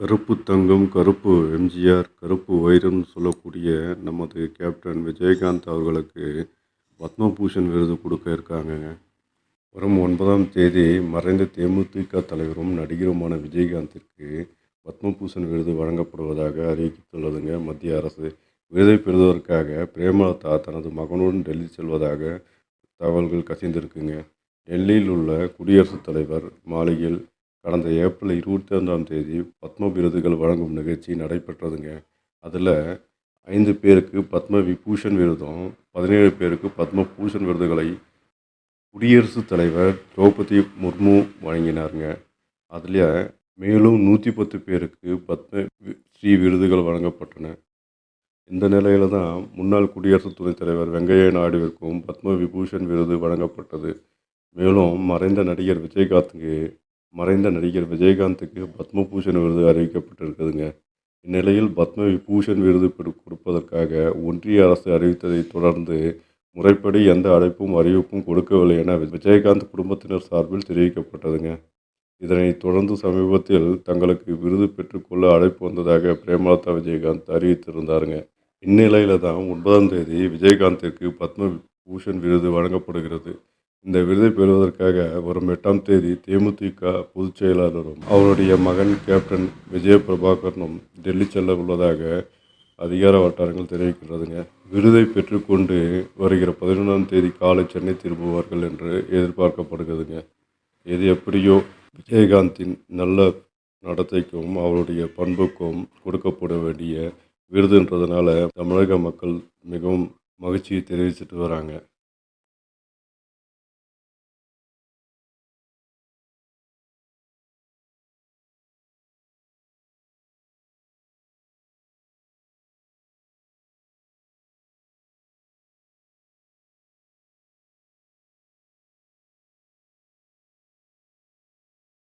கருப்பு தங்கம் கருப்பு எம்ஜிஆர் கருப்பு வைரம்னு சொல்லக்கூடிய நமது கேப்டன் விஜயகாந்த் அவர்களுக்கு பத்மபூஷன் விருது கொடுக்க இருக்காங்கங்க வரும் ஒன்பதாம் தேதி மறைந்த தேமுதிக தலைவரும் நடிகருமான விஜயகாந்திற்கு பத்மபூஷன் விருது வழங்கப்படுவதாக அறிவித்துள்ளதுங்க மத்திய அரசு விருதை பெறுவதற்காக பிரேமலதா தனது மகனுடன் டெல்லி செல்வதாக தகவல்கள் கசிந்திருக்குங்க. டெல்லியில் உள்ள குடியரசுத் தலைவர் மாளிகையில் கடந்த ஏப்ரல் இருபத்தி ஐந்தாம் தேதி பத்ம விருதுகள் வழங்கும் நிகழ்ச்சி நடைபெற்றதுங்க. அதில் ஐந்து பேருக்கு பத்ம விபூஷன் விருதும் பதினேழு பேருக்கு பத்ம பூஷன் விருதுகளை குடியரசுத் தலைவர் திரௌபதி முர்மு வழங்கினாருங்க. அதில் மேலும் நூற்றி பத்து பேருக்கு பத்ம ஸ்ரீ விருதுகள் வழங்கப்பட்டன. இந்த நிலையில் தான் முன்னாள் குடியரசு துணைத் தலைவர் வெங்கையா நாயுடுவிற்கும் பத்ம விபூஷன் விருது வழங்கப்பட்டது. மேலும் மறைந்த நடிகர் விஜயகாந்துக்கு மறைந்த நடிகர் விஜயகாந்துக்கு பத்மபூஷன் விருது அறிவிக்கப்பட்டிருக்குதுங்க. இந்நிலையில் பத்ம விபூஷன் விருது கொடுப்பதற்காக ஒன்றிய அரசு அறிவித்ததை தொடர்ந்து முறைப்படி எந்த அழைப்பும் அறிவிப்பும் கொடுக்கவில்லை என விஜயகாந்த் குடும்பத்தினர் சார்பில் தெரிவிக்கப்பட்டதுங்க. இதனைத் தொடர்ந்து சமீபத்தில் தங்களுக்கு விருது பெற்றுக்கொள்ள அழைப்பு வந்ததாக பிரேமலதா விஜயகாந்த் அறிவித்திருந்தாருங்க. இந்நிலையில தான் ஒன்பதாம் தேதி விஜயகாந்திற்கு பத்ம பூஷன் விருது வழங்கப்படுகிறது. இந்த விருதை பெறுவதற்காக வரும் எட்டாம் தேதி தேமுதிக பொதுச் செயலாளரும் அவருடைய மகன் கேப்டன் விஜய பிரபாகரனும் டெல்லி செல்ல உள்ளதாக அதிகார வட்டாரங்கள் தெரிவிக்கிறதுங்க விருதை பெற்றுக்கொண்டு வருகிற பதினொன்றாம் தேதி காலை சென்னை திரும்புவார்கள் என்று எதிர்பார்க்கப்படுகிறதுங்க. எது எப்படியோ விஜயகாந்தின் நல்ல நடத்தைக்கும் அவருடைய பண்புக்கும் கொடுக்கப்பட வேண்டிய விருதுன்றதுனால தமிழக மக்கள் மிகவும் மகிழ்ச்சியை தெரிவிச்சிட்டு வராங்க.